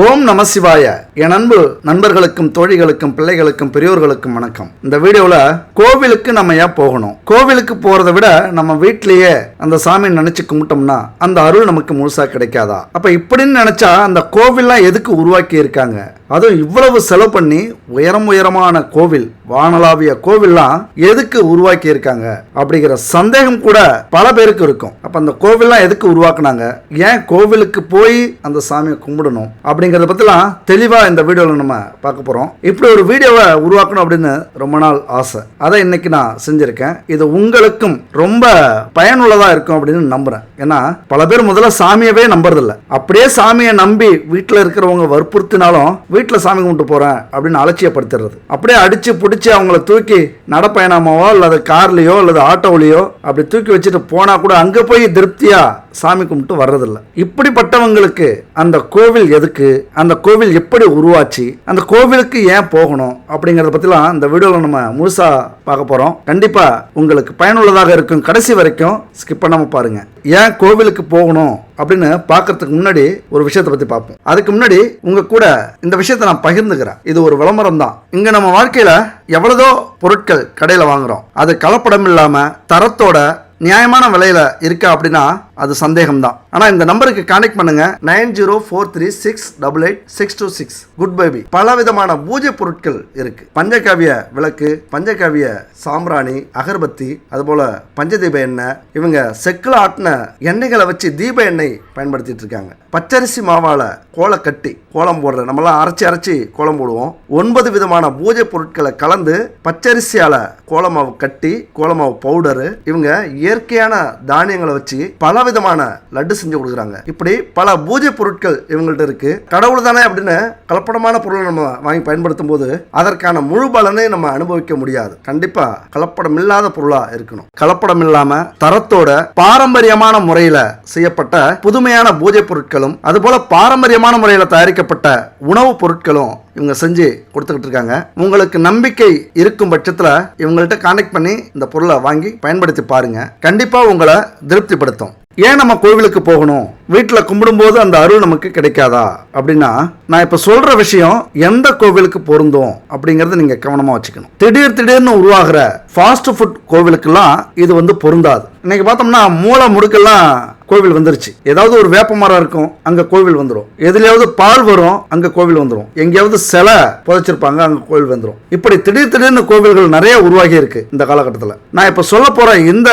ஓம் நம சிவாய. என் அன்பு நண்பர்களுக்கும் தோழிகளுக்கும் பிள்ளைகளுக்கும் பெரியோர்களுக்கும் வணக்கம். இந்த வீடியோவில் கோவிலுக்கு நம்ம ஏன் போகணும்? கோவிலுக்கு போறதை விட நம்ம வீட்டிலேயே அந்த சாமியை நினைச்சு கும்பிட்டோம்னா அந்த அருள் நமக்கு முழுசா கிடைக்காதா? அப்ப இப்படின்னு நினைச்சா அந்த கோவில்லாம் எதுக்கு உருவாக்கி இருக்காங்க? அதுவும் இவ்வளவு செலவு பண்ணி உயரம் உயரமான கோவில் வானலாவிய கோவில்லாம் எதுக்கு உருவாக்கி இருக்காங்க அப்படிங்கிற சந்தேகம் கூட பல பேருக்கு இருக்கும். அப்ப அந்த கோவில்லாம் எதுக்கு உருவாக்குனாங்க? ஏன் கோவிலுக்கு போய் அந்த சாமியை கும்பிடணும்? அப்படிங்கறத பத்திலாம் தெளிவா இந்த வீடியோல நம்ம பார்க்க போறோம். இப்படி ஒரு வீடியோவை உருவாக்கணும் அப்படின்னு ரொம்ப நாள் ஆசை. அதை இன்னைக்கு நான் செஞ்சிருக்கேன். இது உங்களுக்கும் ரொம்ப பயனுள்ளதா இருக்கும் அப்படின்னு நம்புறேன். ஏன்னா பல பேர் முதல்ல சாமியவே நம்புறதில்ல. அப்படியே சாமியை நம்பி வீட்டில் இருக்கிறவங்க வற்புறுத்தினாலும் வீட்டில் சாமி கும்பிட்டு போறேன் அப்படின்னு அலட்சியப்படுத்துறது அப்படியே அடிச்சு பிடிச்சி அவங்கள தூக்கி நடப்பயணமாவோ அல்லது கார்லேயோ அல்லது ஆட்டோவிலையோ அப்படி தூக்கி வச்சுட்டு போனால் கூட அங்கே போய் திருப்தியாக சாமி கும்பிட்டு வர்றதில்ல. இப்படிப்பட்டவங்களுக்கு அந்த கோவில் எதுக்கு? அந்த கோவில் எப்படி உருவாச்சு? அந்த கோவிலுக்கு ஏன் போகணும்? அப்படிங்கிறத பற்றிலாம் இந்த வீடியோவில் நம்ம முழுசாக பார்க்க போகிறோம் கண்டிப்பாக உங்களுக்கு பயனுள்ளதாக இருக்கும். கடைசி வரைக்கும் ஸ்கிப் பண்ணாமல் பாருங்கள் ஏன் கோவிலுக்கு போகணும்? அப்படின்னு பார்க்கறதுக்கு முன்னாடி ஒரு விஷயத்தை பத்தி பார்ப்போம். அதுக்கு முன்னாடி உங்க கூட இந்த விஷயத்தை நான் பகிர்ந்துக்கிறேன். இது ஒரு விளம்பரம் தான். இங்க நம்ம வாழ்க்கையில எவ்வளதோ பொருட்கள் கடையில் வாங்குறோம். அது கலப்படம் இல்லாம தரத்தோட நியாயமான விலையில இருக்கா அப்படின்னா அது சந்தேகம் தான் ஆனா இந்த நம்பருக்கு கான்டெக்ட் பண்ணுங்க. Nine zero four three six double eight six two six. Good baby. பல விதமான பூஜை பொருட்கள் இருக்கு. பஞ்சகாவிய விளக்கு பஞ்சகாவிய சாம்பிராணி அகர்பத்தி அதுபோல பஞ்சதீப எண்ணெய். இவங்க செக்கில் ஆட்டின எண்ணெய்களை வச்சு தீப எண்ணெய் பயன்படுத்திட்டு இருக்காங்க. பச்சரிசி மாவால கோலை கட்டி கோலம் போடுற நம்மளாம் அரைச்சி அரைச்சி கோலம் போடுவோம். ஒன்பது விதமான பூஜை பொருட்களை கலந்து பச்சரிசியால கோலமாவு கட்டி கோலமாவு பவுடரு. இவங்க இயற்கையான தானியங்களை வச்சு பல விதமான லட்டு செஞ்சு கொடுக்குறாங்க. இப்படி பல பூஜை பொருட்கள் இவங்கள்ட்ட இருக்கு. கடவுள் தானே அப்படின்னு கலப்படமான பொருளை நம்ம வாங்கி பயன்படுத்தும் போது அதற்கான முழு பலனை நம்ம அனுபவிக்க முடியாது. கண்டிப்பா கலப்படம் இல்லாத பொருளா இருக்கணும். கலப்படம் இல்லாம தரத்தோட பாரம்பரியமான முறையில செய்யப்பட்ட புதுமையான பூஜை பொருட்களும் அதுபோல பாரம்பரியமான முறையில் தயாரிக்கப்பட்ட உணவுப் பொருட்களும் இவங்க செஞ்சு கொடுத்துக்கிட்டு இருக்காங்க. உங்களுக்கு நம்பிக்கை இருக்கும் பட்சத்தில் இவங்கள்ட்ட கான்டாக்ட் பண்ணி இந்த பொருளை வாங்கி பயன்படுத்தி பாருங்கள் கண்டிப்பாக உங்களை திருப்திப்படுத்தும். ஏன் நம்ம கோவிலுக்கு போகணும்? வீட்டில் கும்பிடும்போது அந்த அருள் நமக்கு கிடைக்காதா? அப்படின்னா நான் இப்போ சொல்கிற விஷயம் எந்த கோவிலுக்கு பொருந்தும் அப்படிங்கிறத நீங்கள் கவனமாக வச்சுக்கணும். திடீர் திடீர்னு உருவாகிற ஃபாஸ்ட் ஃபுட் கோவிலுக்கெல்லாம் இது வந்து பொருந்தாது. இன்னைக்கு பார்த்தோம்னா மூளை முடுக்கெல்லாம் கோவில் வந்துருச்சு. ஏதாவது ஒரு வேப்ப மரம் இருக்கும் அங்கே கோவில் வந்துடும் எதுலையாவது பால் வரும் அங்கே கோவில் வந்துடும் எங்கேயாவது சிலை புதைச்சிருப்பாங்க அங்கே கோவில் வந்துடும் இப்படி திடீர் திடீர்னு கோவில்கள் நிறைய உருவாகி இருக்கு இந்த காலகட்டத்தில். நான் இப்போ சொல்ல போகிற இந்த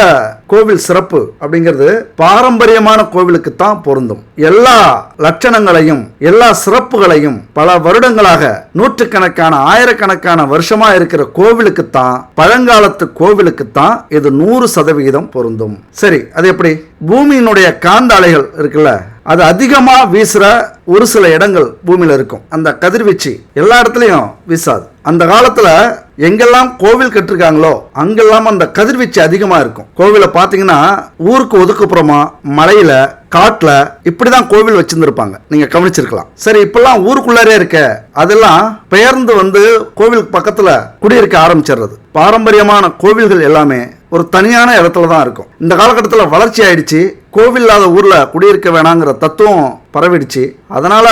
கோவில் சிறப்பு அப்படிங்கிறது பாரம்பரியமான கோவிலுக்கு தான் பொருந்தும். எல்லா லட்சணங்களையும் எல்லா சிறப்புகளையும் பல வருடங்களாக நூற்றுக்கணக்கான ஆயிரக்கணக்கான வருஷமா இருக்கிற கோவிலுக்கு தான் பழங்காலத்து கோவிலுக்கு தான் இது நூறு சதவிகிதம் பொருந்தும். சரி அது எப்படி? பூமியினுடைய காந்த அலைகள் இருக்குல்ல அது அதிகமாக வீசுகிற ஒரு சில இடங்கள் பூமியில் இருக்கும். அந்த கதிர்வீச்சு எல்லா இடத்துலையும் வீசாது. அந்த காலத்தில் எங்கெல்லாம் கோவில் கட்டிருக்காங்களோ அங்கெல்லாம் அந்த கதிர்வீச்சு அதிகமாக இருக்கும். கோவிலை பார்த்தீங்கன்னா ஊருக்கு ஒதுக்குப்புறமா காட்டில் இப்படி தான் கோவில் வச்சுருந்துருப்பாங்க. நீங்கள் கவனிச்சிருக்கலாம். சரி இப்பெல்லாம் ஊருக்குள்ளாரே இருக்க அதெல்லாம் பெயர்ந்து வந்து கோவில் பக்கத்தில் குடியிருக்க ஆரம்பிச்சிடுறது. பாரம்பரியமான கோவில்கள் எல்லாமே ஒரு தனியான இடத்துல தான் இருக்கும். இந்த காலகட்டத்தில் வளர்ச்சி ஆயிடுச்சு. கோவில் இல்லாத ஊரில் குடியிருக்க வேணாங்கிற தத்துவம் பரவிடுச்சு. அதனால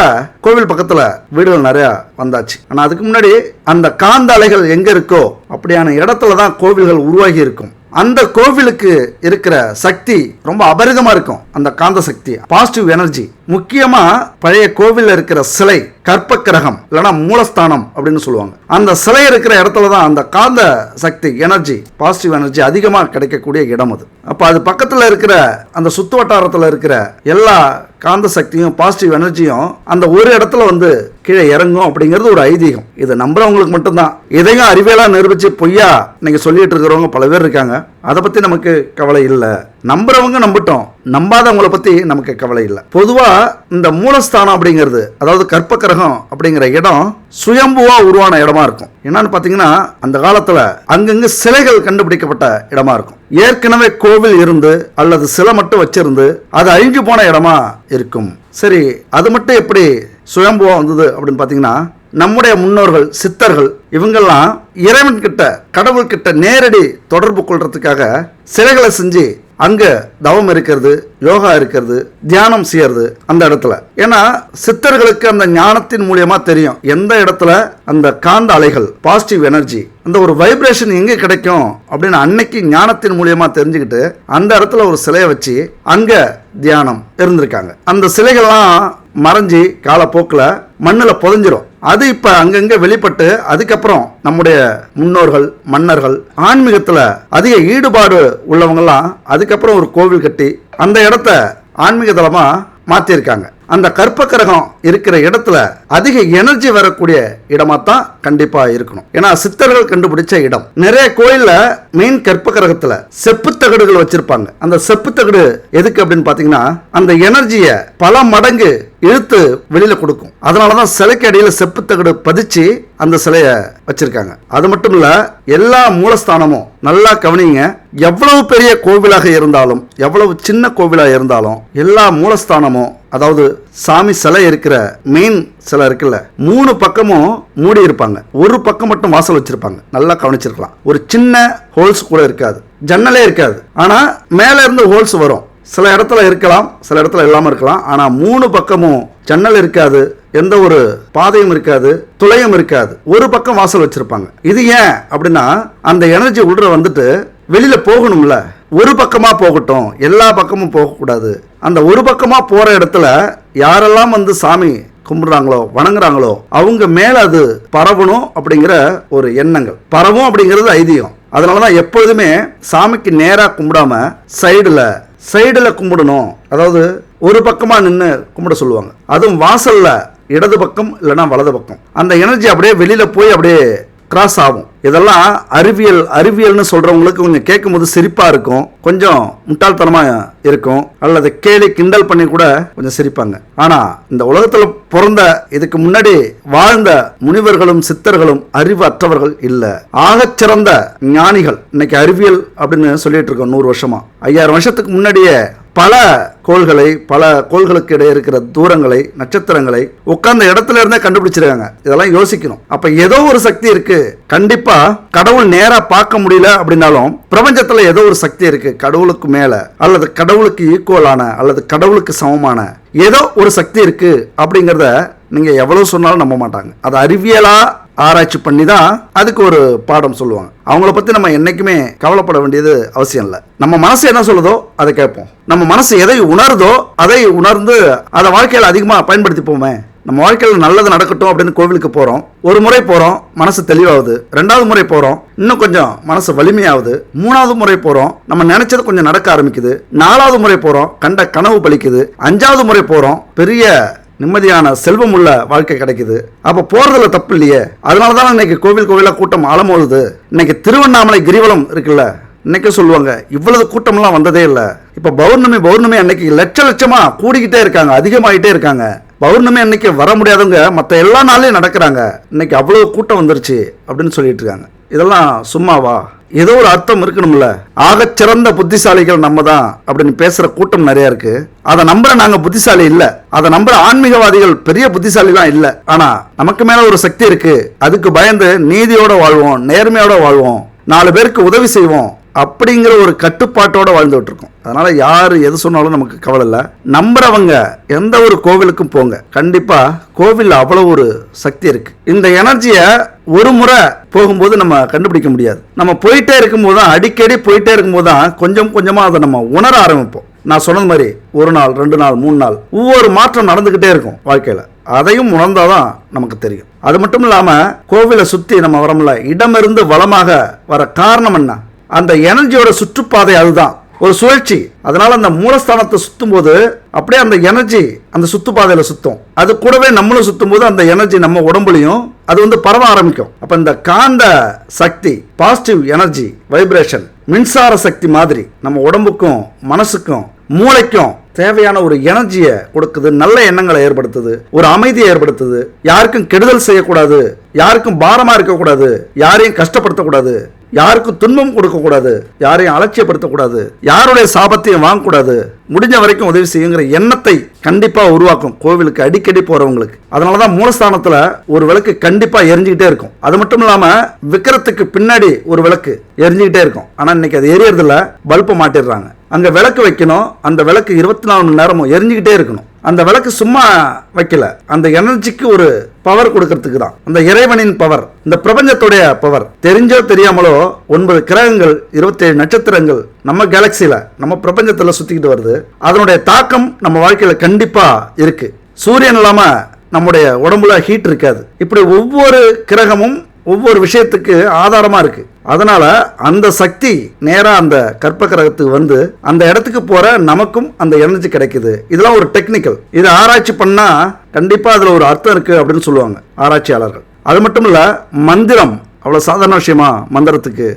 கோவில் பக்கத்தில் வீடுகள் நிறையா வந்தாச்சு. ஆனால் அதுக்கு முன்னாடி அந்த காந்த அலைகள் எங்கே இருக்கோ அப்படியான இடத்துல தான் கோவில்கள் உருவாகி இருக்கும். அந்த கோவிலுக்கு இருக்கிற சக்தி ரொம்ப அபரிதமா இருக்கும் அந்த காந்த சக்தி பாசிட்டிவ் எனர்ஜி முக்கியமா பழைய கோவிலில் இருக்கிற சிலை கற்ப கிரகம் இல்லைன்னா மூலஸ்தானம் அப்படின்னு சொல்லுவாங்க. அந்த சிலை இருக்கிற இடத்துல தான் அந்த காந்த சக்தி எனர்ஜி பாசிட்டிவ் எனர்ஜி அதிகமாக கிடைக்கக்கூடிய இடம் அது. அப்போ அது பக்கத்தில் இருக்கிற அந்த சுத்து வட்டாரத்தில் இருக்கிற எல்லா காந்த சக்தியும் பாசிட்டிவ் எனர்ஜியும் அந்த ஒரு இடத்துல வந்து கீழே இறங்கும் அப்படிங்கிறது ஒரு ஐதீகம். இது நம்புறவங்களுக்கு மட்டும்தான். இதையும் அறிவியலாக நிரூபிச்சு பொய்யா நீங்க சொல்லிட்டு இருக்கிறவங்க பல பேர் இருக்காங்க. அதை பத்தி நமக்கு கவலை இல்லை. நம்புறவங்க நம்பிட்டோம். நம்பாதவங்களை பத்தி நமக்கு கவலை இல்லை. பொதுவா இந்த மூலஸ்தானம் அப்படிங்கிறது அதாவது கற்பக்கிரகம் அப்படிங்கிற இடம் சுயம்புவா உருவான இடமா இருக்கும். என்னன்னு பாத்தீங்கன்னா அந்த காலத்துல அங்கங்கே சிலைகள் கண்டுபிடிக்கப்பட்ட இடமா இருக்கும். ஏற்கனவே கோவில் இருந்து அல்லது சிலை மட்டும் வச்சிருந்து அது அழிஞ்சு போன இடமா இருக்கும். சரி அது மட்டும் எப்படி சுயம்புவம் வந்தது அப்படின்னு பார்த்தீங்கன்னா நம்முடைய முன்னோர்கள் சித்தர்கள் இவங்கெல்லாம் இறைவன் கிட்ட கடவுள் கிட்ட நேரடி தொடர்பு கொள்றதுக்காக சிலைகளை செஞ்சு அங்கே தவம் இருக்கிறது யோகா இருக்கிறது தியானம் செய்யறது அந்த இடத்துல. ஏன்னா சித்தர்களுக்கு அந்த ஞானத்தின் மூலியமா தெரியும். எந்த இடத்துல அந்த காந்த அலைகள் பாசிட்டிவ் எனர்ஜி அந்த ஒரு வைப்ரேஷன் எங்க கிடைக்கும் அப்படின்னு அன்னைக்கு ஞானத்தின் மூலியமா தெரிஞ்சுக்கிட்டு அந்த இடத்துல ஒரு சிலையை வச்சு அங்க தியானம் இருந்திருக்காங்க. அந்த சிலைகள்லாம் மறைஞ்சி காலப்போக்கில் மண்ணில் புதஞ்சிரும். அது இப்போ அங்கங்கே வெளிப்பட்டு அதுக்கப்புறம் நம்முடைய முன்னோர்கள் மன்னர்கள் ஆன்மீகத்தில் அதிக ஈடுபாடு உள்ளவங்கெல்லாம் அதுக்கப்புறம் ஒரு கோவில் கட்டி அந்த இடத்த ஆன்மீக தலமாக மாற்றிருக்காங்க அந்த கற்பக்கரகம் இருக்கிற இடத்துல அதிக எனர்ஜி வரக்கூடிய இடமா தான் கண்டிப்பா இருக்கணும். ஏன்னா சித்தர்கள் கண்டுபிடிச்ச இடம். நிறைய கோயில்ல மெயின் கற்பக்கரகத்துல செப்பு தகடுகள் வச்சிருப்பாங்க. அந்த செப்பு தகடு எதுக்கு அப்படின்னு பாத்தீங்கன்னா அந்த எனர்ஜியை பல மடங்கு இழுத்து வெளியில கொடுக்கும். அதனாலதான் சிலைக்கு அடியில் செப்பு தகடு பதிச்சு அந்த சிலையை வச்சிருக்காங்க. அது மட்டும் இல்ல எல்லா மூலஸ்தானமும் நல்லா கவனிங்க. எவ்வளவு பெரிய கோவிலாக இருந்தாலும் எவ்வளவு சின்ன கோவிலாக இருந்தாலும் எல்லா மூலஸ்தானமும் அதாவது சாமி சிலை இருக்கிற மெயின் சிலை இருக்குல்ல மூணு பக்கமும் மூடி இருப்பாங்க. ஒரு பக்கம் மட்டும் வாசல் வச்சிருப்பாங்க. நல்லா கவனிச்சிருக்கலாம். ஒரு சின்ன ஹோல்ஸ் கூட இருக்காது. ஜன்னலே இருக்காது. ஆனா மேல இருந்து ஹோல்ஸ் வரும். சில இடத்துல இருக்கலாம் சில இடத்துல இல்லாமல் இருக்கலாம். ஆனால் மூணு பக்கமும் ஜன்னல் இருக்காது எந்த ஒரு பாதையும் இருக்காது துளையும் இருக்காது. ஒரு பக்கம் வாசல் வச்சுருப்பாங்க. இது ஏன் அப்படின்னா அந்த எனர்ஜி உள்ள வந்துட்டு வெளியில் போகணும்ல. ஒரு பக்கமாக போகட்டும் எல்லா பக்கமும் போகக்கூடாது. அந்த ஒரு பக்கமாக போகிற இடத்துல யாரெல்லாம் வந்து சாமி கும்பிடுறாங்களோ வணங்குறாங்களோ அவங்க மேலே அது பரவணும் அப்படிங்கிற ஒரு எண்ணங்கள். பரவும் அப்படிங்கிறது ஐதீகம். அதனால தான் எப்பொழுதுமே சாமிக்கு நேராக கும்பிடாம சைடில் சைடில் கும்பிடணும். அதாவது ஒரு பக்கமாக நின்று கும்பிட சொல்லுவாங்க. அதுவும் வாசலில் இடது பக்கம் இல்லைன்னா வலது பக்கம். அந்த எனர்ஜி அப்படியே வெளியில் போய் அப்படியே கிராஸ் ஆகும். இதெல்லாம் அறிவியல் அறிவியல்னு சொல்கிறவங்களுக்கு கொஞ்சம் கேட்கும்போது சிரிப்பாக இருக்கும். கொஞ்சம் முட்டாள்தனமாக இருக்கும். அல்லது கேலி கிண்டல் பண்ணி கூட கொஞ்சம் சிரிப்பாங்க. ஆனால் இந்த உலகத்தில் பிறந்த இதுக்கு முன்னாடி வாழ்ந்த முனிவர்களும் சித்தர்களும் அறிவு அற்றவர்கள் இல்லை ஆகச்சிறந்த ஞானிகள். இன்னைக்கு அறிவியல் அப்படின்னு சொல்லிட்டு இருக்கோம் நூறு வருஷமா. ஐயாயிரம் வருஷத்துக்கு முன்னாடியே பல கோள்களை பல கோள்களுக்கு இடையே இருக்கிற தூரங்களை நட்சத்திரங்களை உட்கார்ந்த இடத்துல இருந்தே கண்டுபிடிச்சிருக்காங்க. இதெல்லாம் யோசிக்கணும். அப்ப ஏதோ ஒரு சக்தி இருக்கு. கண்டிப்பா கடவுள் நேரா பார்க்க முடியல அப்படின்னாலும் பிரபஞ்சத்துல ஏதோ ஒரு சக்தி இருக்கு. கடவுளுக்கு மேல அல்லது கடவுளுக்கு ஈக்குவலான அல்லது கடவுளுக்கு சமமான ஏதோ ஒரு சக்தி இருக்கு அப்படிங்கிறத நீங்க எவ்வளவு சொன்னாலும் நம்ப மாட்டாங்க. அது அறிவியலா ஆராய்ச்சி பண்ணி தான் அதுக்கு ஒரு பாடம் சொல்லுவாங்க. அவங்கள பத்தி நம்ம என்னைக்குமே கவலைப்பட வேண்டியது அவசியம் இல்லை. நம்ம மனசு என்ன சொல்லுதோ அதை கேட்போம். நம்ம மனசு எதை உணருதோ அதை உணர்ந்து அதை வாழ்க்கையில் அதிகமாக பயன்படுத்திப்போமே. நம்ம வாழ்க்கையில் நல்லது நடக்கட்டும் அப்படின்னு கோவிலுக்கு போகிறோம் ஒரு முறை போகிறோம் மனசு தெளிவாகுது. ரெண்டாவது முறை போகிறோம் இன்னும் கொஞ்சம் மனசு வலிமையாகுது. மூணாவது முறை போகிறோம் நம்ம நினச்சது கொஞ்சம் நடக்க ஆரம்பிக்குது. நாலாவது முறை போகிறோம் கண்ட கனவு பலிக்குது. அஞ்சாவது முறை போகிறோம் பெரிய நிம்மதியான செல்வம் உள்ள வாழ்க்கை கிடைக்குது. அப்ப போறதுல தப்பு இல்லையே. அதனால தான் இன்னைக்கு கோவில் கோவிலா கூட்டம் அலமோதுது இன்னைக்கு திருவண்ணாமலை கிரிவலம் இருக்குல்ல இன்னைக்கு சொல்லுவாங்க இவ்வளவு கூட்டம்லாம் வந்ததே இல்லை. இப்ப பௌர்ணமி பௌர்ணமி அன்னைக்கு லட்ச லட்சமா கூடிக்கிட்டே இருக்காங்க அதிகமாயிட்டே இருக்காங்க. பௌர்ணமி அன்னைக்கு வர முடியாதவங்க மற்ற எல்லா நாளையும் நடக்கிறாங்க. இன்னைக்கு அவ்வளவு கூட்டம் வந்துருச்சு அப்படின்னு சொல்லிட்டு இருக்காங்க. இதெல்லாம் சும்மாவா? ஏதோ ஒரு அர்த்தம் இருக்கணும்ல. ஆகச் சிறந்த புத்திசாலிகள் நம்ம தான் அப்படின்னு பேசுகிற கூட்டம் நிறைய இருக்கு. அதை நம்புற நாங்க புத்திசாலி இல்ல. அதை நம்புற ஆன்மீகவாதிகள் பெரிய புத்திசாலிலாம் இல்ல. ஆனா நமக்கு மேல ஒரு சக்தி இருக்கு. அதுக்கு பயந்து நீதியோட வாழ்வோம் நேர்மையோட வாழ்வோம். நாலு பேருக்கு உதவி செய்வோம். அப்படிங்கிற ஒரு கட்டுப்பாட்டோடு வாழ்ந்துகிட்டு இருக்கோம் அதனால் யார் எது சொன்னாலும் நமக்கு கவலை இல்லை. நம்புறவங்க எந்த ஒரு கோவிலுக்கும் போங்க. கண்டிப்பாக கோவிலில் அவ்வளோ ஒரு சக்தி இருக்குது இந்த எனர்ஜியை ஒரு முறை போகும்போது நம்ம கண்டுபிடிக்க முடியாது. நம்ம போயிட்டே இருக்கும்போது தான் அடிக்கடி போயிட்டே இருக்கும்போது தான் கொஞ்சம் கொஞ்சமாக அதை நம்ம உணர ஆரம்பிப்போம். நான் சொன்னது மாதிரி ஒரு நாள் ரெண்டு நாள் மூணு நாள் ஒவ்வொரு மாற்றம் நடந்துக்கிட்டே இருக்கும் வாழ்க்கையில். அதையும் உணர்ந்தாதான் நமக்கு தெரியும். அது மட்டும் இல்லாமல் கோவிலை சுற்றி நம்ம வரோம்ல இடமிருந்து வளமாக வர காரணம் என்ன? அந்த எனர்ஜியோட சுற்றுப்பாதை அதுதான். ஒரு சுழற்சி. அதனால அந்த மூலஸ்தானத்தை சுத்தும் போது அப்படியே அந்த எனர்ஜி அந்த சுத்துப்பாதையில சுத்தும். அது கூடவே நம்மளும் சுத்தும் போது அந்த எனர்ஜி நம்ம உடம்புலையும் அது வந்து பரவ ஆரம்பிக்கும். அப்ப இந்த காந்த சக்தி பாசிட்டிவ் எனர்ஜி வைப்ரேஷன் மின்சார சக்தி மாதிரி நம்ம உடம்புக்கும் மனசுக்கும் மூளைக்கும் தேவையான ஒரு எனர்ஜியை கொடுக்குது நல்ல எண்ணங்களை ஏற்படுத்துது ஒரு அமைதியை ஏற்படுத்துது. யாருக்கும் கெடுதல் செய்யக்கூடாது யாருக்கும் பாரமா இருக்கக்கூடாது யாரையும் கஷ்டப்படுத்தக்கூடாது யாருக்கும் துன்பம் கொடுக்கக்கூடாது யாரையும் அலட்சியப்படுத்தக்கூடாது யாருடைய சாபத்தையும் வாங்கக்கூடாது. முடிஞ்ச வரைக்கும் உதவி செய்யுங்கிற எண்ணத்தை கண்டிப்பாக உருவாக்கும். கோவிலுக்கு அடிக்கடி போகிறவங்களுக்கு அதனால தான் மூலஸ்தானத்தில் ஒரு விளக்கு கண்டிப்பாக எரிஞ்சுக்கிட்டே இருக்கும். அது மட்டும் இல்லாமல் விக்கிரத்துக்கு பின்னாடி ஒரு விளக்கு எரிஞ்சுக்கிட்டே இருக்கும். ஆனால் இன்னைக்கு அது எரியறதில்ல பல்பை மாட்டிடுறாங்க. அங்கே விளக்கு வைக்கணும். அந்த விளக்கு இருபத்தி நாலு மணி நேரமும் எரிஞ்சுக்கிட்டே இருக்கணும். அந்த விளக்கு சும்மா வைக்கல. அந்த எனர்ஜிக்கு ஒரு பவர் கொடுக்கறதுக்கு தான். அந்த இறைவனின் பவர் இந்த பிரபஞ்சத்துடைய பவர் தெரிஞ்சோ தெரியாமலோ ஒன்பது கிரகங்கள் இருபத்தேழு நட்சத்திரங்கள் நம்ம கேலக்சியில நம்ம பிரபஞ்சத்தில் சுத்திக்கிட்டு வருது. அதனுடைய தாக்கம் நம்ம வாழ்க்கையில கண்டிப்பா இருக்கு. சூரியன் இல்லாம நம்முடைய உடம்புல ஹீட் இருக்காது. இப்படி ஒவ்வொரு கிரகமும் ஒவ்வொரு விஷயத்துக்கு ஆதாரமா இருக்கு. அதனால அந்த சக்தி நேராக அந்த கற்ப கிரகத்துக்கு வந்து அந்த இடத்துக்கு போற நமக்கும் அந்த எனர்ஜி கிடைக்குது. இதெல்லாம் ஒரு டெக்னிக்கல். இது ஆராய்ச்சி பண்ணா கண்டிப்பா அதுல ஒரு அர்த்தம் இருக்கு அப்படின்னு சொல்லுவாங்க ஆராய்ச்சியாளர்கள். அது மட்டும் இல்ல மந்திரம் அவ்வளவு சாதாரண விஷயமா மந்திரத்துக்கு.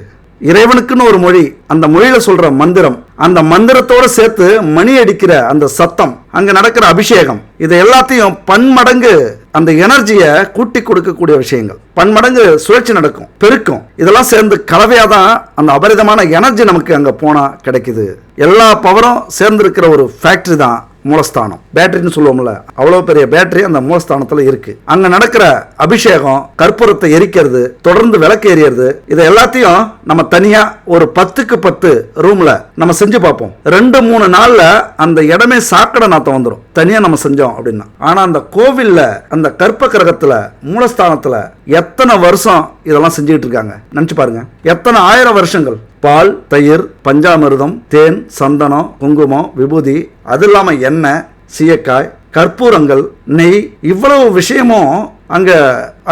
இறைவனுக்குன்னு ஒரு மொழி அந்த மொழியில சொல்ற மந்திரம் அந்த மந்திரத்தோட சேர்த்து மணி அடிக்கிற அந்த சத்தம் அங்க நடக்கிற அபிஷேகம் இதை எல்லாத்தையும் பன்மடங்கு அந்த எனர்ஜியை கூட்டி கொடுக்கக்கூடிய விஷயங்கள். பன்மடங்கு சுழற்சி நடக்கும் பெருக்கும். இதெல்லாம் சேர்ந்து கலவையாக தான் அந்த அபரிதமான எனர்ஜி நமக்கு அங்கே போனால் கிடைக்குது. எல்லா பவரும் சேர்ந்து இருக்கிற ஒரு ஃபேக்ட்ரி தான் மூலஸ்தானம். பேட்டரின்னு சொல்லுவோம்ல அவ்வளவு பெரிய பேட்டரி அந்த மூலஸ்தானத்துல இருக்கு. அங்க நடக்கிற அபிஷேகம் கற்பூரத்தை எரிக்கிறது தொடர்ந்து விளக்கு எரியறது இதை எல்லாத்தையும் நம்ம தனியா ஒரு பத்துக்கு பத்து ரூம்ல நம்ம செஞ்சு பார்ப்போம். ரெண்டு மூணு நாள்ல அந்த இடமே சாக்கடை நாத்தம் வந்துடும் தனியா நம்ம செஞ்சோம் அப்படின்னா. ஆனா அந்த கோவில்ல அந்த கற்ப கிரகத்துல மூலஸ்தானத்துல எத்தனை வருஷம் இதெல்லாம் செஞ்சுக்கிட்டு இருக்காங்க? நினைச்சு பாருங்க. எத்தனை ஆயிரம் வருஷங்கள்? பால் தயிர் பஞ்சாமிர்தம் தேன் சந்தனம் குங்குமம் விபூதி அது இல்லாமல் எண்ணெய் சீயக்காய் கற்பூரங்கள் நெய் இவ்வளவு விஷயமும் அங்கே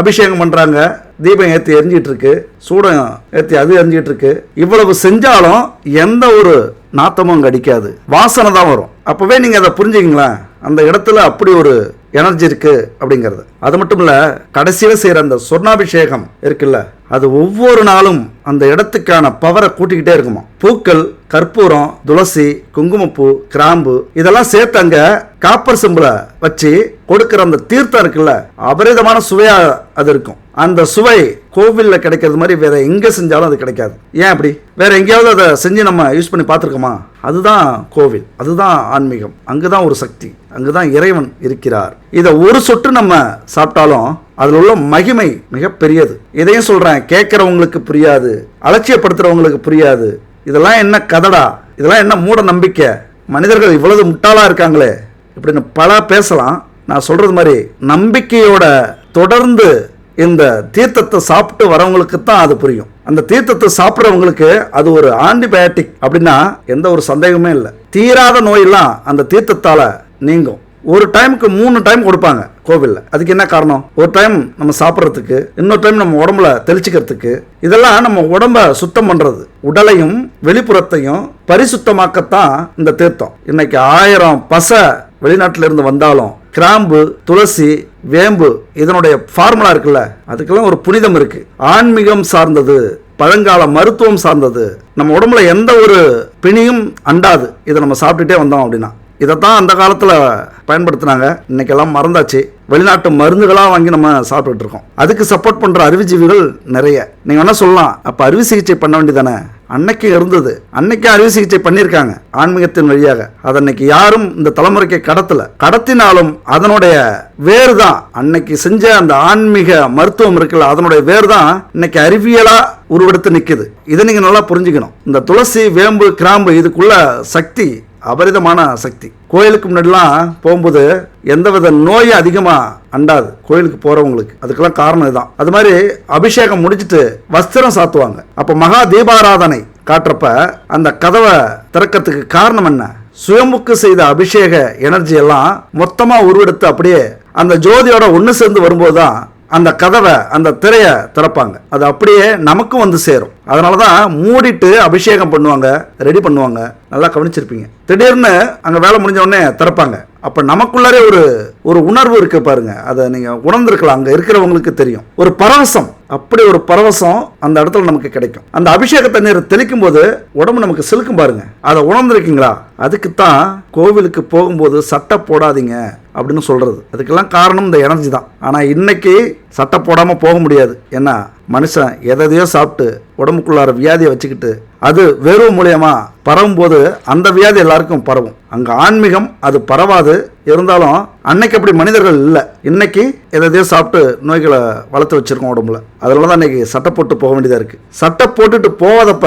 அபிஷேகம் பண்ணுறாங்க தீபம் ஏற்றி எரிஞ்சிட்டு இருக்கு சூடம் ஏற்றி அது எரிஞ்சிட்டு இருக்கு இவ்வளவு செஞ்சாலும் எந்த ஒரு நாத்தமும் அங்க அடிக்காது. வாசனை தான் வரும். அப்போவே நீங்கள் அதை புரிஞ்சுக்கிங்களேன். அந்த இடத்துல அப்படி ஒரு எனர்ஜி இருக்கு அப்படிங்கிறது. அது மட்டும் இல்ல கடைசியில் செய்கிற அந்த சொர்ணாபிஷேகம் இருக்குல்ல அது ஒவ்வொரு நாளும் அந்த இடத்துக்கான பவரை கூட்டிக்கிட்டே இருக்குமா? பூக்கள் கற்பூரம் துளசி குங்குமப்பூ கிராம்பு இதெல்லாம் சேர்த்து அங்க காப்பர் சிம்பிளை வச்சு கொடுக்கிற அந்த தீர்த்தம் இருக்குல்ல அபரிதமான சுவையா அது இருக்கும். அந்த சுவை கோவிலில் கிடைக்கிறது மாதிரி வேற எங்கே செஞ்சாலும் அது கிடைக்காது. ஏன் அப்படி? வேற எங்கேயாவது அதை செஞ்சு நம்ம யூஸ் பண்ணி பார்த்துருக்கோமா? அதுதான் கோவில். அதுதான் ஆன்மீகம். அங்கே தான் ஒரு சக்தி. அங்கே தான் இறைவன் இருக்கிறார். இதை ஒரு சொட்டு நம்ம சாப்பிட்டாலும் அதில் உள்ள மகிமை மிகப்பெரியது இதையும் சொல்கிறேன் கேட்குறவங்களுக்கு புரியாது. அலட்சியப்படுத்துறவங்களுக்கு புரியாது. இதெல்லாம் என்ன கதடா? இதெல்லாம் என்ன மூட நம்பிக்கை? மனிதர்கள் இவ்வளவு முட்டாளாக இருக்காங்களே. இப்படின்னு பல பேசலாம். நான் சொல்கிறது மாதிரி நம்பிக்கையோட தொடர்ந்து இந்த தீர்த்தத்தை சாப்பிட்டு வரவங்களுக்கு தான் அது புரியும். அந்த தீர்த்தத்தை சாப்பிட்றவங்களுக்கு அது ஒரு ஆன்டிபயோட்டிக் அப்படின்னா எந்த ஒரு சந்தேகமே இல்லை. தீராத நோயெல்லாம் அந்த தீர்த்தத்தால் நீங்கும். ஒரு டைமுக்கு மூணு டைம் கொடுப்பாங்க கோவிலில். அதுக்கு என்ன காரணம்? ஒரு டைம் நம்ம சாப்பிட்றதுக்கு இன்னொரு டைம் நம்ம உடம்புல தெளிச்சுக்கிறதுக்கு இதெல்லாம் நம்ம உடம்ப சுத்தம் பண்ணுறது உடலையும் வெளிப்புறத்தையும் பரிசுத்தமாக்கத்தான் இந்த தீர்த்தம். இன்னைக்கு ஆயிரம் பசை வெளிநாட்டிலிருந்து வந்தாலும் கிராம்பு துளசி வேம்பு இதனுடைய ஃபார்முலா இருக்குல்ல அதுக்கெல்லாம் ஒரு புனிதம் இருக்கு. ஆன்மீகம் சார்ந்தது பழங்கால மருத்துவம் சார்ந்தது நம்ம உடம்புல எந்த ஒரு பிணியும் அண்டாது. இதை நம்ம சாப்பிட்டுட்டே வந்தோம் அப்படின்னா. இதைத்தான் அந்த காலத்தில் பயன்படுத்தினாங்க. இன்னைக்கெல்லாம் மறந்தாச்சு. வெளிநாட்டு மருந்துகளாக வாங்கி நம்ம சாப்பிட்டுட்டு இருக்கோம். அதுக்கு சப்போர்ட் பண்ணுற அறிவுஜீவிகள் நிறைய. நீங்கள் என்ன சொல்லலாம். அப்போ அறுவை சிகிச்சை பண்ண வேண்டியதானே அன்னைக்கு இருந்தது. அன்னைக்கு அறுவை சிகிச்சை பண்ணியிருக்காங்க ஆன்மீகத்தின் வழியாக. அதை அன்னைக்கு யாரும் இந்த தலைமுறைக்கு கடத்தல. கடத்தினாலும் அதனுடைய வேறு தான் அன்னைக்கு செஞ்ச அந்த ஆன்மீக மருத்துவம் இருக்குல்ல அதனுடைய வேறு தான் இன்னைக்கு அறிவியலா உருவெடுத்து நிற்குது இதை நீங்க நல்லா புரிஞ்சுக்கணும். இந்த துளசி வேம்பு கிராம்பு இதுக்குள்ள சக்தி அபரிதமான சக்தி. கோயிலுக்கு முன்னாடிலாம் போகும்போது எந்தவித நோயும் அதிகமாக அண்டாது கோயிலுக்கு போகிறவங்களுக்கு அதுக்கெல்லாம் காரணம் இதுதான். அது மாதிரி அபிஷேகம் முடிச்சுட்டு வஸ்திரம் சாத்துவாங்க. அப்போ மகா தீபாராதனை காட்டுறப்ப அந்த கதவை திறக்கிறதுக்கு காரணம் என்ன? சுயம்புக்கு செய்த அபிஷேக எனர்ஜி எல்லாம் மொத்தமாக உருவெடுத்து அப்படியே அந்த ஜோதியோட ஒன்று சேர்ந்து வரும்போது தான் அந்த கதவை அந்த திரையை திறப்பாங்க. அது அப்படியே நமக்கும் வந்து சேரும். அதனால தான் மூடிட்டு அபிஷேகம் பண்ணுவாங்க ரெடி பண்ணுவாங்க. நல்லா கவனிச்சிருப்பீங்க. திடீர்னு அங்கே வேலை முடிஞ்ச உடனே திறப்பாங்க. அப்போ நமக்குள்ளாரே ஒரு ஒரு உணர்வு இருக்கு பாருங்க. அதை நீங்கள் உணர்ந்திருக்கலாம். அங்கே இருக்கிறவங்களுக்கு தெரியும். ஒரு பரவசம் அப்படி ஒரு பரவசம் அந்த இடத்துல நமக்கு கிடைக்கும். அந்த அபிஷேக தண்ணீரை தெளிக்கும் போது உடம்பு நமக்கு சிலுக்கும் பாருங்க. அதை உணர்ந்துருக்கீங்களா? அதுக்கு தான் கோவிலுக்கு போகும்போது சட்டை போடாதீங்க அப்படின்னு சொல்கிறது அதுக்கெல்லாம் காரணம் இந்த எனர்ஜி தான். ஆனால் இன்னைக்கு சட்டை போடாமல் போக முடியாது. ஏன்னா மனுஷன் எதையோ சாப்பிட்டு உடம்புக்குள்ளார வியாதியை வச்சுக்கிட்டு அது வெறும் மூலியமா பரவும் போது அந்த வியாதி எல்லாருக்கும் பரவும். அங்க ஆன்மீகம் அது பரவாது. இருந்தாலும் அன்னைக்கு அப்படி மனிதர்கள் இல்லை. இன்னைக்கு எதையோ சாப்பிட்டு நோய்களை வளர்த்து வச்சிருக்கோம் உடம்புல. அதில் தான் இன்னைக்கு சட்டை போட்டு போக வேண்டியதாக இருக்கு. சட்டை போட்டுட்டு போவதப்ப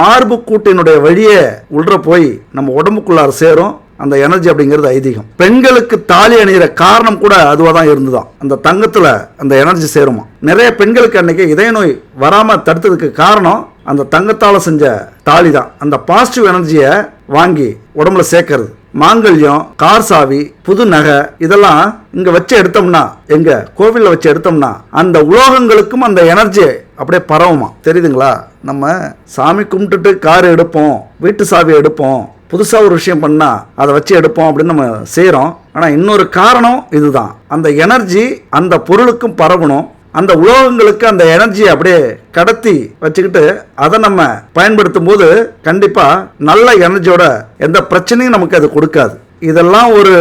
மார்பு கூட்டினுடைய வழியே உள்ள போய் நம்ம உடம்புக்குள்ளார சேரும். அந்த எனர்ஜி அப்படிங்கிறது ஐதீகம். பெண்களுக்கு தாலி அணிகிற காரணம் கூட அதுவாக தான் இருந்துதான். அந்த தங்கத்தில் அந்த எனர்ஜி சேருமா. நிறைய பெண்களுக்கு அன்னைக்கு இதய நோய் வராமல் தடுத்ததுக்கு காரணம் அந்த தங்கத்தால் செஞ்ச தாலி தான். அந்த பாசிட்டிவ் எனர்ஜியை வாங்கி உடம்புல சேர்க்கறது. மாங்கல்யம் கார் சாவி புது நகை இதெல்லாம் இங்கே வச்சு எடுத்தோம்னா எங்க கோவிலில் வச்சு எடுத்தோம்னா அந்த உலோகங்களுக்கும் அந்த எனர்ஜி அப்படியே பரவுமா. தெரியுதுங்களா? நம்ம சாமி கும்பிட்டுட்டு கார் எடுப்போம் வீட்டு சாவி எடுப்போம் புதுசாக ஒரு விஷயம் பண்ணால் அதை வச்சு எடுப்போம் அப்படின்னு நம்ம செய்கிறோம் ஆனால் இன்னொரு காரணம் இதுதான். அந்த எனர்ஜி அந்த பொருளுக்கும் பரவணும். அந்த உலோகங்களுக்கு அந்த எனர்ஜியை அப்படியே கடத்தி வச்சுக்கிட்டு அதை நம்ம பயன்படுத்தும் போது கண்டிப்பாக நல்ல எனர்ஜியோட எந்த பிரச்சனையும் நமக்கு அது கொடுக்காது. இதெல்லாம் ஒரு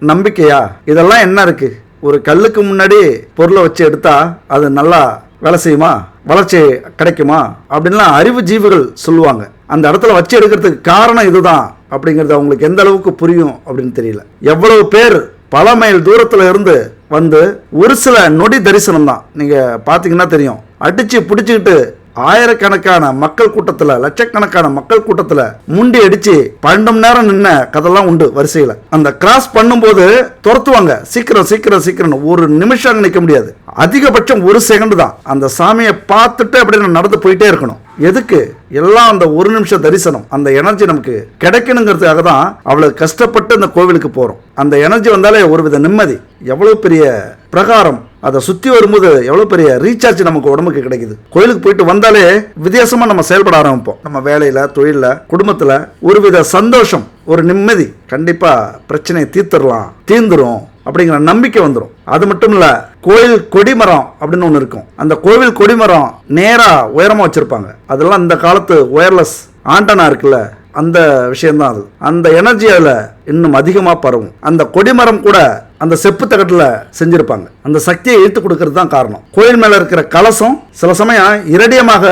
நம்பிக்கையா? இதெல்லாம் என்ன இருக்கு? ஒரு கல்லுக்கு முன்னாடி பொருளை வச்சு எடுத்தா அது நல்லா வேலை செய்யுமா? வளர்ச்சி கிடைக்குமா? அப்படின்லாம் அறிவு ஜீவிகள் சொல்லுவாங்க. அந்த இடத்துல வச்சு எடுக்கிறதுக்கு காரணம் இதுதான் அப்படிங்கிறது அவங்களுக்கு எந்த அளவுக்கு புரியும் அப்படின்னு தெரியல. எவ்வளவு பேர் பல மைல் தூரத்தில் இருந்து வந்து ஒரு சில நொடி தரிசனம் தான். நீங்கள் பார்த்தீங்கன்னா தெரியும். அடித்து பிடிச்சிக்கிட்டு ஆயிரக்கணக்கான மக்கள் கூட்டத்தில் லட்சக்கணக்கான மக்கள் கூட்டத்தில் முண்டி அடிச்சு பன்னெண்டு மணி நேரம் நின்ன கதெல்லாம் உண்டு வரிசையில். அந்த கிராஸ் பண்ணும்போது துரத்துவாங்க. சீக்கிரம் சீக்கிரம் சீக்கிரம் ஒரு நிமிஷம் நிற்க முடியாது. அதிகபட்சம் ஒரு செகண்ட் தான். அந்த சாமியை பார்த்துட்டு அப்படியே நடந்து போயிட்டே இருக்கணும். எதுக்கு? எல்லாம் அந்த ஒரு நிமிஷம் தரிசனம். அந்த எனர்ஜி நமக்கு கிடைக்கணுங்கிறதுக்காக தான் அவ்வளவு கஷ்டப்பட்டு அந்த கோவிலுக்கு போறோம். அந்த எனர்ஜி வந்தாலே ஒரு வித நிம்மதி. எவ்வளவு பெரிய பிரகாரம். அதை சுற்றி வரும்போது எவ்வளோ பெரிய ரீசார்ஜ் நமக்கு உடம்புக்கு கிடைக்குது. கோயிலுக்கு போயிட்டு வந்தாலே வித்தியாசமாக நம்ம செயல்பட ஆரம்பிப்போம். நம்ம வேலையில் தொழிலில் குடும்பத்தில் ஒரு வித சந்தோஷம் ஒரு நிம்மதி கண்டிப்பாக பிரச்சனையை தீர்த்துடலாம் தீர்ந்துரும் அப்படிங்கிற நம்பிக்கை வந்துடும் அது மட்டும் இல்லை கோயில் கொடிமரம் அப்படின்னு ஒன்று இருக்கும். அந்த கோவில் கொடிமரம் நேராக உயரமாக வச்சுருப்பாங்க. அதெல்லாம் இந்த காலத்து ஒயர்லெஸ் ஆண்டனா இருக்குல்ல அந்த விஷயம்தான் அது. அந்த எனர்ஜி அதில் இன்னும் அதிகமாக பரவும். அந்த கொடிமரம் கூட அந்த செப்பு தகட்டில் செஞ்சுருப்பாங்க. அந்த சக்தியை இழுத்து கொடுக்கறது தான் காரணம். கோயில் மேலே இருக்கிற கலசம் சில சமயம் இரடியமாக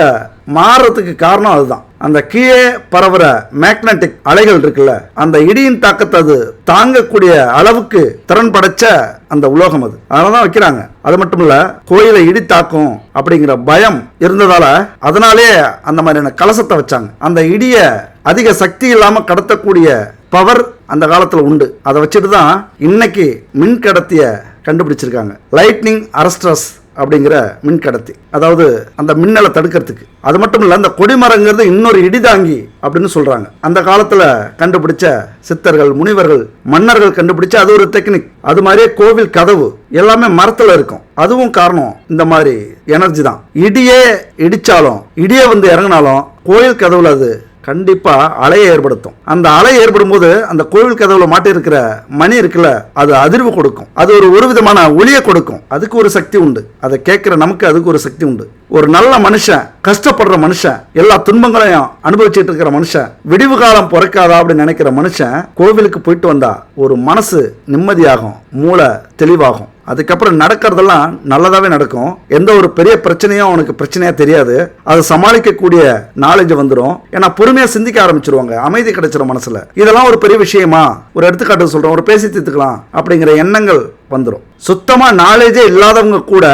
மாறுறதுக்கு காரணம் அதுதான். அந்த கீழே பரவுற மேக்னட்டிக் அலைகள் இருக்குல்ல அந்த இடியின் தாக்கத்தை அது தாங்கக்கூடிய அளவுக்கு திறன் படைச்ச அந்த உலோகம் அது. அதனாலதான் வைக்கிறாங்க. அது மட்டும் இல்ல கோயிலை இடி தாக்கும் அப்படிங்கிற பயம் இருந்ததால அதனாலே அந்த மாதிரியான கலசத்தை வச்சாங்க. அந்த இடிய அதிக சக்தி இல்லாம கடத்தக்கூடிய பவர் அந்த காலத்தில் உண்டு. அதை வச்சுட்டு தான் இன்னைக்கு மின் கடத்திய கண்டுபிடிச்சிருக்காங்க. லைட்னிங் அரஸ்டர்ஸ் அப்படிங்கிற மின் கடத்தி அதாவது அந்த மின்னலை தடுக்கிறதுக்கு. அது மட்டும் இல்லை அந்த கொடிமரங்கிறது இன்னொரு இடிதாங்கி அப்படின்னு சொல்றாங்க. அந்த காலத்துல கண்டுபிடிச்ச சித்தர்கள் முனிவர்கள் மன்னர்கள் கண்டுபிடிச்ச அது ஒரு டெக்னிக் அது மாதிரியே கோவில் கதவு எல்லாமே மரத்துல இருக்கும். அதுவும் காரணம் இந்த மாதிரி எனர்ஜி தான். இடியே இடிச்சாலும் இடியே வந்து இறங்கினாலும் கோயில் கதவுல அது கண்டிப்பாக அலையை ஏற்படுத்தும். அந்த அலை ஏற்படும் போது அந்த கோவில் கதவுல மாட்டியிருக்கிற மணி இருக்குல்ல அது அதிர்வு கொடுக்கும். அது ஒரு ஒரு விதமான ஒளியை கொடுக்கும். அதுக்கு ஒரு சக்தி உண்டு. அதை கேட்குற நமக்கு அதுக்கு ஒரு சக்தி உண்டு. ஒரு நல்ல மனுஷன் கஷ்டப்படுற மனுஷன் எல்லா துன்பங்களையும் அனுபவிச்சுட்டு இருக்கிற மனுஷன் விடிவு காலம் பிறக்காதா அப்படின்னு நினைக்கிற மனுஷன் கோவிலுக்கு போயிட்டு வந்தா ஒரு மனசு நிம்மதியாகும் மூளை தெளிவாகும். அதுக்கப்புறம் நடக்கிறதெல்லாம் நல்லதாகவே நடக்கும். எந்த ஒரு பெரிய பிரச்சனையும் அவனுக்கு பிரச்சனையாக தெரியாது. அதை சமாளிக்கக்கூடிய நாலேஜ் வந்துடும் ஏன்னா பொறுமையாக சிந்திக்க ஆரம்பிச்சிருவாங்க. அமைதி கிடைச்சிடும் மனசில். இதெல்லாம் ஒரு பெரிய விஷயமா? ஒரு எடுத்துக்காட்டு சொல்கிறோம் ஒரு பேசி தீர்த்துக்கலாம். அப்படிங்கிற எண்ணங்கள் வந்துடும் சுத்தமாக நாலேஜே இல்லாதவங்க கூட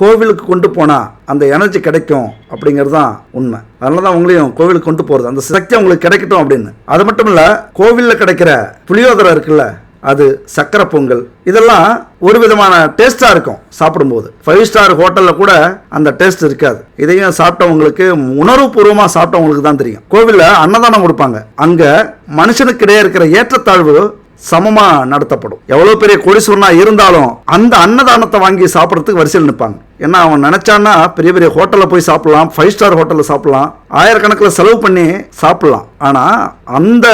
கோவிலுக்கு கொண்டு போனால் அந்த எனர்ஜி கிடைக்கும் அப்படிங்கிறது தான் உண்மை. அதனால தான் உங்களையும் கோவிலுக்கு கொண்டு போகிறது அந்த சக்தி அவங்களுக்கு கிடைக்கட்டும் அப்படின்னு. அது மட்டும் இல்லை கோவிலில் கிடைக்கிற புளியோதரை இருக்குல்ல அது சக்கரை பொங்கல். இதெல்லாம் ஒரு விதமான டேஸ்ட்டாக இருக்கும் சாப்பிடும்போது. ஃபைவ் ஸ்டார் ஹோட்டலில் கூட அந்த டேஸ்ட் இருக்காது. இதையும் சாப்பிட்டவங்களுக்கு உணர்வுபூர்வமாக சாப்பிட்டவங்களுக்கு தான் தெரியும். கோவிலில் அன்னதானம் கொடுப்பாங்க. அங்கே மனுஷனுக்கிடையே இருக்கிற ஏற்றத்தாழ்வு சமமாக நடத்தப்படும். எவ்வளோ பெரிய கொடிசூர்னா இருந்தாலும் அந்த அன்னதானத்தை வாங்கி சாப்பிட்றதுக்கு வரிசையில் நிற்பாங்க. ஏன்னா அவன் நினச்சான்னா பெரிய பெரிய ஹோட்டலில் போய் சாப்பிட்லாம் ஃபைவ் ஸ்டார் ஹோட்டலில் சாப்பிட்லாம் ஆயிரக்கணக்கில் செலவு பண்ணி சாப்பிட்லாம். ஆனால் அந்த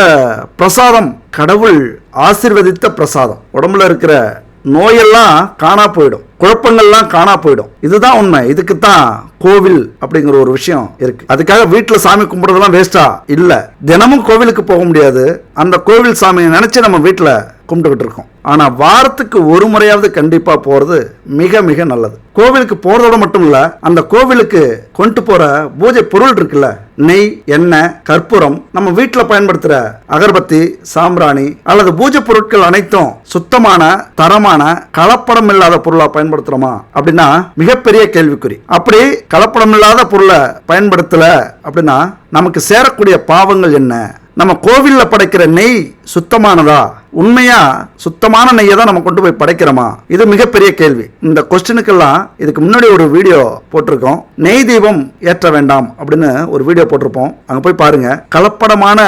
பிரசாதம் கடவுள் ஆசிர்வதித்த பிரசாதம். உடம்புல இருக்கிற நோயெல்லாம் காணா போயிடும். குழப்பங்கள்லாம் காணா போயிடும். இதுதான் உண்மை. இதுக்கு தான் கோவில் அப்படிங்கிற ஒரு விஷயம் இருக்கு. அதுக்காக வீட்டில் சாமி கும்பிடுறதெல்லாம் வேஸ்டா இல்லை. தினமும் கோவிலுக்கு போக முடியாது. அந்த கோவில் சாமியை நினைச்சு நம்ம வீட்டில் கும்பிட்டுக்கிட்டு இருக்கோம் ஆனால் வாரத்துக்கு ஒரு முறையாவது கண்டிப்பாக போகிறது மிக மிக நல்லது. கோவிலுக்கு போகிறதோட மட்டும் இல்லை அந்த கோவிலுக்கு கொண்டு போகிற பூஜை பொருள் இருக்குல்ல நெய் எண்ணெய் கற்பூரம் நம்ம வீட்டில் பயன்படுத்துகிற அகர்பத்தி சாம்பிராணி அல்லது பூஜை பொருட்கள் அனைத்தும் சுத்தமான தரமான கலப்படம் இல்லாத பொருளாக பயன்படுத்துகிறோமா அப்படின்னா மிகப்பெரிய கேள்விக்குறி. அப்படி கலப்படம் இல்லாத பொருளை பயன்படுத்தல அப்படின்னா நமக்கு சேரக்கூடிய பாவங்கள் என்ன? நம்ம கோவில்ல படைக்கிற நெய் சுத்தமானதா? உண்மையா சுத்தமான நெய்யை தான் நம்ம கொண்டு போய் படைக்கிறோமா? இது மிகப்பெரிய கேள்வி. இந்த கொஸ்டினுக்கெல்லாம் இதுக்கு முன்னாடி ஒரு வீடியோ போட்டிருக்கோம். நெய் தீபம் ஏற்ற வேண்டாம் அப்படின்னு ஒரு வீடியோ போட்டிருப்போம். அங்கே போய் பாருங்க. கலப்படமான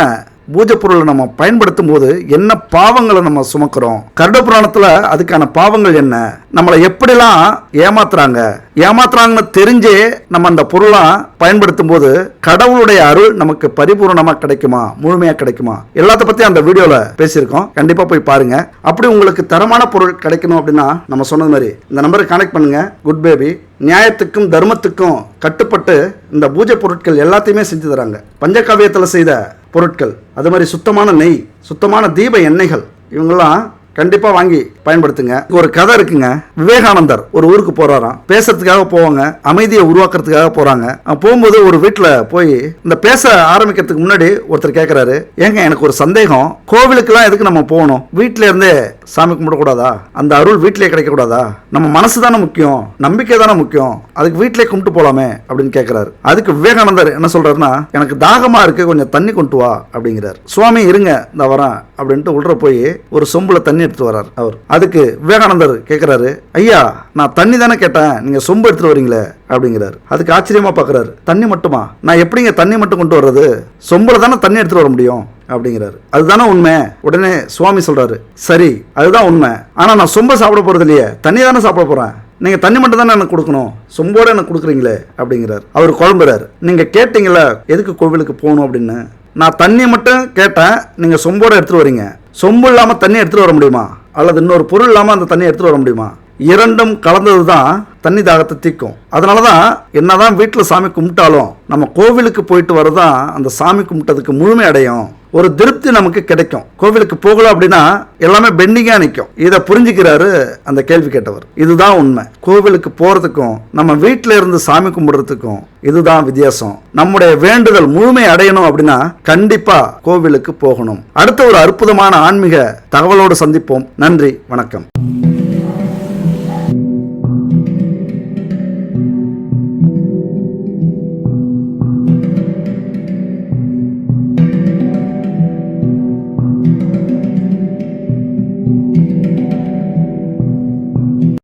பூஜை பொருளை நம்ம பயன்படுத்தும் போது என்ன பாவங்களை நம்ம சுமக்கிறோம்? கருட புராணத்துல அதுக்கான பாவங்கள் என்ன? நம்மளை எப்படிலாம் ஏமாத்துறாங்க? ஏமாத்துறாங்கன்னு தெரிஞ்சே நம்ம அந்த பொருளாம் பயன்படுத்தும் போது கடவுளுடைய அருள் நமக்கு பரிபூர்ணமா கிடைக்குமா? முழுமையா கிடைக்குமா? எல்லாத்த பத்தி அந்த வீடியோல பேசியிருக்கோம். கண்டிப்பா போய் பாருங்க. அப்படி உங்களுக்கு தரமான பொருள் கிடைக்கணும் அப்படின்னா நம்ம சொன்னது மாதிரி இந்த நம்பரை கனெக்ட் பண்ணுங்க. குட் பேபி நியாயத்துக்கும் தர்மத்துக்கும் கட்டுப்பட்டு இந்த பூஜை பொருட்கள் எல்லாத்தையுமே செஞ்சு தராங்க. பஞ்சகாவியத்தில் செய்த பொருட்கள். அது மாதிரி சுத்தமான நெய் சுத்தமான தீப எண்ணெய்கள். இவங்கெல்லாம் கண்டிப்பா வாங்கி பயன்படுத்துங்க. ஒரு கதை இருக்குங்க. விவேகானந்தர் ஒரு ஊருக்கு போறாராம். பேசுறதுக்காக போவாங்க. அமைதியை உருவாக்குறதுக்காக போறாங்க. போகும்போது ஒரு வீட்டுல போய் இந்த பேச ஆரம்பிக்கிறதுக்கு முன்னாடி ஒருத்தர் கேட்குறாரு ஏங்க எனக்கு ஒரு சந்தேகம். கோவிலுக்கெல்லாம் எதுக்கு நம்ம போகணும்? வீட்டில இருந்தே சாமி கும்பிடக்கூடாதா? அந்த அருள் வீட்டிலே கிடைக்க கூடாதா நம்ம மனசு தானே முக்கியம். நம்பிக்கை தானே முக்கியம். அதுக்கு வீட்டிலே கும்பிட்டு போலாமே அப்படின்னு கேட்குறாரு அதுக்கு விவேகானந்தர் என்ன சொல்றாருன்னா எனக்கு தாகமா இருக்கு. கொஞ்சம் தண்ணி கொண்டு வா அப்படிங்கிறார். சுவாமி இருங்க. இந்த வரேன். அப்படின்ட்டு உள்ள போய் ஒரு சொம்புல தண்ணி எடுத்து வர்றார் அவர். அதுக்கு விவேகானந்தர் கேட்கிறாரு ஐயா நான் தண்ணி தானே கேட்டேன் நீங்க சொம்பு எடுத்துட்டு வரீங்களே அப்படிங்கிறாரு. அதுக்கு ஆச்சரியமா பார்க்கறாரு தண்ணி மட்டுமா? நான் எப்படிங்க தண்ணி மட்டும் கொண்டு வர்றது? சொம்புல தானே தண்ணி எடுத்துட்டு வர முடியும்? அப்படிங்கிறாரு. அதுதானே உண்மை உடனே சுவாமி சொல்றாரு. சரி அதுதான் உண்மை. ஆனா நான் சொம்ப சாப்பிட போறது இல்லையே தண்ணி தானே சாப்பிட போறேன்? நீங்கள் தண்ணி மட்டும் தானே எனக்கு கொடுக்கணும்? சொம்போட எனக்கு கொடுக்குறீங்களே அப்படிங்கிறார். அவர் குழம்புறார். நீங்கள் கேட்டீங்களா எதுக்கு கோவிலுக்கு போகணும் அப்படின்னு? நான் தண்ணி மட்டும் கேட்டேன் நீங்கள் சொம்போட எடுத்துகிட்டு வரீங்க. சொம்பு இல்லாமல் தண்ணி எடுத்துகிட்டு வர முடியுமா? அல்லது இன்னொரு பொருள் இல்லாமல் அந்த தண்ணி எடுத்துகிட்டு வர முடியுமா? இரண்டும் கலந்தது தான் தண்ணி தாகத்தை தீக்கும். அதனால தான் என்னதான் வீட்டில் சாமி கும்பிட்டாலும் நம்ம கோவிலுக்கு போயிட்டு வரதான் அந்த சாமி கும்பிட்டதுக்கு முழுமை அடையும். ஒரு திருப்தி நமக்கு கிடைக்கும். கோவிலுக்கு போகலாம் அப்படின்னா எல்லாமே பெண்டிங்காக நிற்கும் இதை புரிஞ்சுக்கிறாரு அந்த கேள்வி கேட்டவர். இதுதான் உண்மை. கோவிலுக்கு போகிறதுக்கும் நம்ம வீட்டில் இருந்து சாமி கும்பிடுறதுக்கும் இதுதான் வித்தியாசம். நம்முடைய வேண்டுதல் முழுமை அடையணும் அப்படின்னா கண்டிப்பா கோவிலுக்கு போகணும். அடுத்த ஒரு அற்புதமான ஆன்மீக தகவலோடு சந்திப்போம். நன்றி வணக்கம்.